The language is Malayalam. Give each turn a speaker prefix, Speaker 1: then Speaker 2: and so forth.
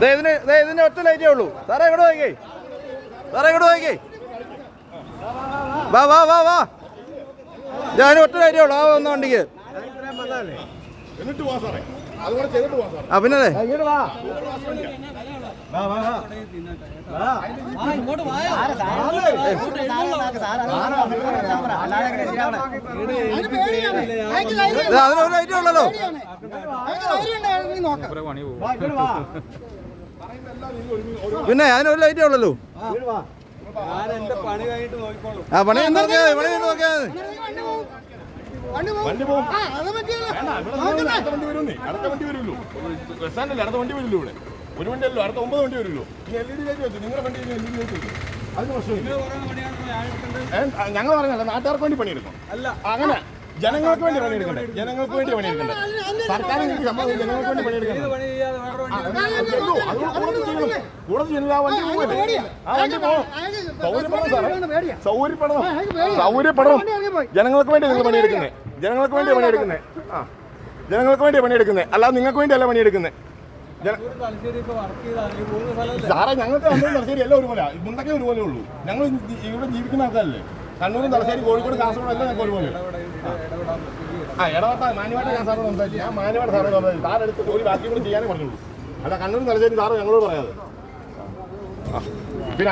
Speaker 1: ദേ ഇതിന് ദേ ഇതിന് ഒറ്റ ലൈറ്റേ ഉള്ളൂ. സാറേ ഇവിടെ നോക്കേ സാറേ ഇവിടെ നോക്കേ വാ വാ വാ വാ. ഞാൻ ഒറ്റ ലൈറ്റേ ഉള്ളൂ. ആ വന്ന വണ്ടിക്ക്. ആ പിന്നെ ദേ. ദേ, അതിന് ലൈറ്റേ ഉള്ളല്ലോ. പിന്നെ അതിന് ഒരു ലൈറ്റേ ഉള്ളല്ലോ. ആ പണി എന്താ പണി കഴിഞ്ഞ് നോക്കിയാ മതി.
Speaker 2: വണ്ടി പോകും. വേണ്ട ഇവിടെ നിന്ന് അടുത്ത വണ്ടി വരുന്നേ അടുത്ത വണ്ടി വരുമല്ലോ ബസ് സ്റ്റാൻഡല്ലേ അടുത്ത വണ്ടി ഇവിടെ. ഒരു വണ്ടി അല്ലോ അടുത്ത ഒമ്പത് വണ്ടി വരുമല്ലോ ഇനി എൽ ഇ ഡി ലൈറ്റ് വെച്ചു? നിങ്ങളുടെ വണ്ടി എൽ ഇ ഡി ലൈറ്റ് വെച്ചു? അതിന് പ്രശ്നമില്ല. ഏ, ഞങ്ങൾ പറഞ്ഞല്ല നാട്ടുകാർക്ക് വേണ്ടി പണിയെടുക്കും അല്ല. അങ്ങനെ. ജനങ്ങൾക്ക് വേണ്ടി പണിയെടുക്കണ്ടേ? ജനങ്ങൾക്ക് വേണ്ടി പണിയെടുക്കണ്ടേ? സർക്കാർ ജനങ്ങൾക്ക് വേണ്ടി പണിയെടുക്കണ്ടേ? സൗകര്യപ്പെടണം ജനങ്ങൾക്ക് വേണ്ടി നിങ്ങൾ പണിയെടുക്കുന്നത് ജനങ്ങൾക്ക് വേണ്ടി പണിയെടുക്കുന്നത് ആ ജനങ്ങൾക്ക് വേണ്ടി പണിയെടുക്കുന്നത് അല്ലാതെ നിങ്ങൾക്ക് വേണ്ടിയല്ല പണിയെടുക്കുന്നത് സാറേ ഞങ്ങൾക്ക് കണ്ണൂർ തലശ്ശേരി എല്ലാം ഒരുപോലെ മുണ്ടൊക്കെ ഒരുപോലെ ഉള്ളൂ ഞങ്ങൾ ഇവിടെ ജീവിക്കുന്ന ആൾക്കാരല്ലേ കണ്ണൂരും തലശ്ശേരി കോഴിക്കോട് കാസർഗോഡ് എല്ലാം ഞങ്ങൾക്ക് ഒരുപോലെ ആ ഇടവട്ട മാനുവായിട്ട് ഞാൻ സാറോട് സംസാരിച്ചു. ഞാൻ മാനുവായിട്ട് സാറോട് സംസാരിച്ചു. സാറെടുത്ത് ജോലി ബാക്കി കൂടി ചെയ്യാനേ പറഞ്ഞുള്ളൂ. അല്ല കണ്ണൂർ തലശ്ശേരി സാറ് ഞങ്ങളോട് പറയാതെ. പിന്നെ